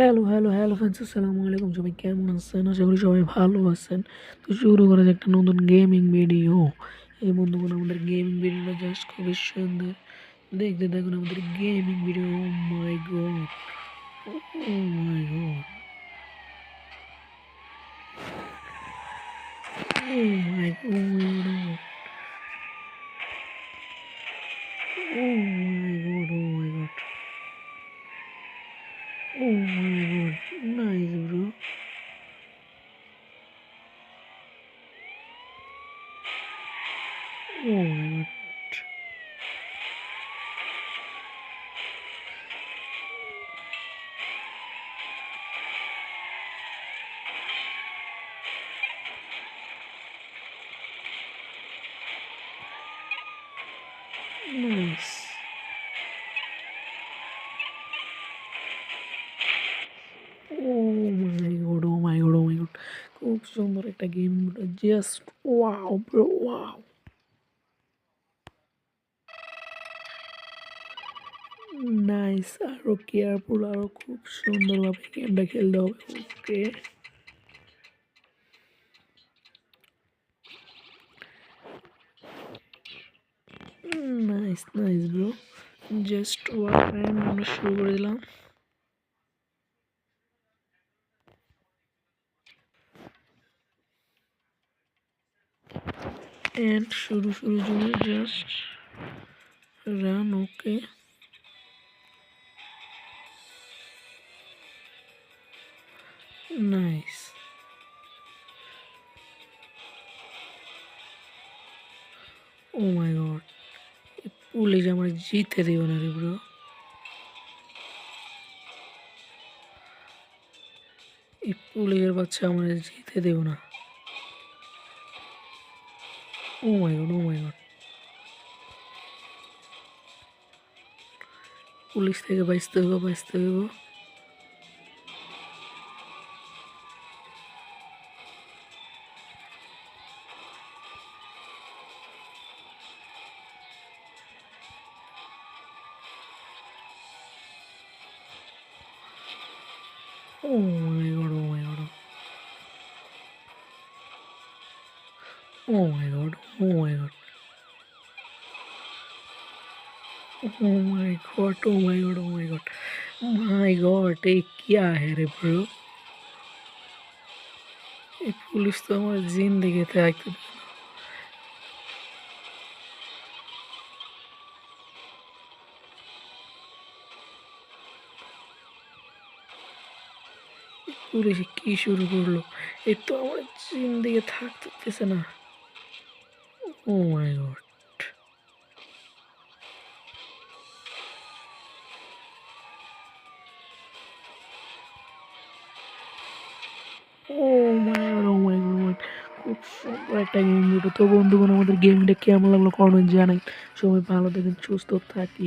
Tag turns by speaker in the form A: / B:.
A: Hello hello hello friends আসসালামু আলাইকুম সবাই কেমন আছেন? আশা করি সবাই ভালো আছেন। তো শুরু করা যাক একটা নতুন গেমিং ভিডিও এই বন্ধুগণ, আমাদের গেমিং ভিডিওটা জাস্ট খুবই সুন্দর। দেখতে দেখুন আমাদের gaming video oh my god oh my god oh my oh my god oh my god Oh my god, nice bro. Oh my god. Nice. Oh my god oh my god oh my god খুব সুন্দর একটা game just wow bro wow nice আরও careful আরও খুব সুন্দরভাবে গেমটা খেলতে হবে okay nice nice bro just one time আমরা শুরু করে দিলাম and শুরু শুরু জন্য just run okay nice oh my god police আমার জিতে দেব না রে ব্রো এই পুলিশের বাচ্চা আমার জিতে দেব না। ও my god oh my god police থেকে বাঁচতে হইব, বাঁচতে হবে Oh my god, oh my god. Oh my god, oh my god. Oh my god, oh my god, oh my god. My god, ये क्या है रे ब्रो ये पुलिस तो हमारे ज़िंदगी थे পুলিশ কি শুরু করল? এ তো আমার জিন্দিগি থাকতেছে না। Oh my god. Oh my god একটা গেম ভিডিও তো বন্ধুগণ, আমাদের গেমটা কেমন লাগল কমেন্ট জানাই। সবাই ভালো থাকেন, সুস্থ থাকি